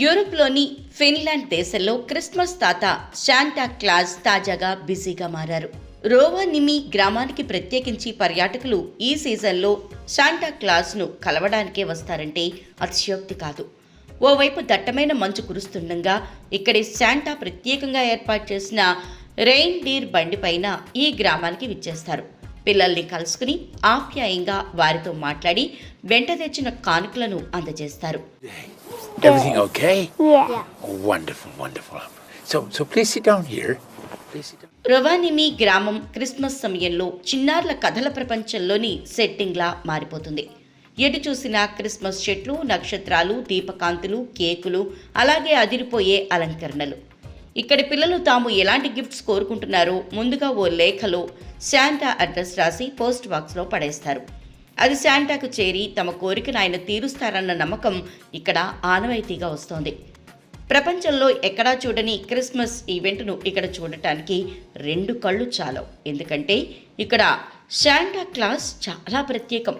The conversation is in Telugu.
యూరోప్లోని ఫిన్లాండ్ దేశంలో క్రిస్మస్ తాత శాంటా క్లాజ్ తాజాగా బిజీగా మారారు. రోవానిమి గ్రామానికి ప్రత్యేకించి పర్యాటకులు ఈ సీజన్లో శాంటా క్లాజ్ను కలవడానికే వస్తారంటే అతిశయోక్తి కాదు. ఓవైపు దట్టమైన మంచు కురుస్తుండగా ఇక్కడి శాంటా ప్రత్యేకంగా ఏర్పాటు చేసిన రెయిన్ డీర్ బండిపైన ఈ గ్రామానికి విచ్చేస్తారు. పిల్లల్ని కలుసుకుని ఆప్యాయంగా వారితో మాట్లాడి వెంట తెచ్చిన కానుకలను అందజేస్తారు. Everything okay? Yeah. Oh, wonderful, wonderful. So, so please sit down here. Please sit down. రొవానిమి గ్రామం క్రిస్మస్ సమయంలో చిన్నారుల కథల ప్రపంచంలోని సెట్టింగ్లా మారిపోతుంది ఎటు చూసినా క్రిస్మస్ చెట్లు నక్షత్రాలు దీపకాంతులు కేకులు అలాగే అదిరిపోయే అలంకరణలు ఇక్కడి పిల్లలు తాము ఎలాంటి గిఫ్ట్స్ కోరుకుంటున్నారో ముందుగా ఓ లేఖలో శాంటా అడ్రస్ రాసి పోస్ట్ బాక్స్లో పడేస్తారు అది శాంటాకు చేరి తమ కోరికను ఆయన తీరుస్తారన్న నమ్మకం ఇక్కడ ఆనవాయితీగా వస్తోంది. ప్రపంచంలో ఎక్కడా చూడని క్రిస్మస్ ఈవెంట్ను ఇక్కడ చూడటానికి రెండు కళ్ళు చాలవు. ఎందుకంటే ఇక్కడ శాంటా క్లాస్ చాలా ప్రత్యేకం.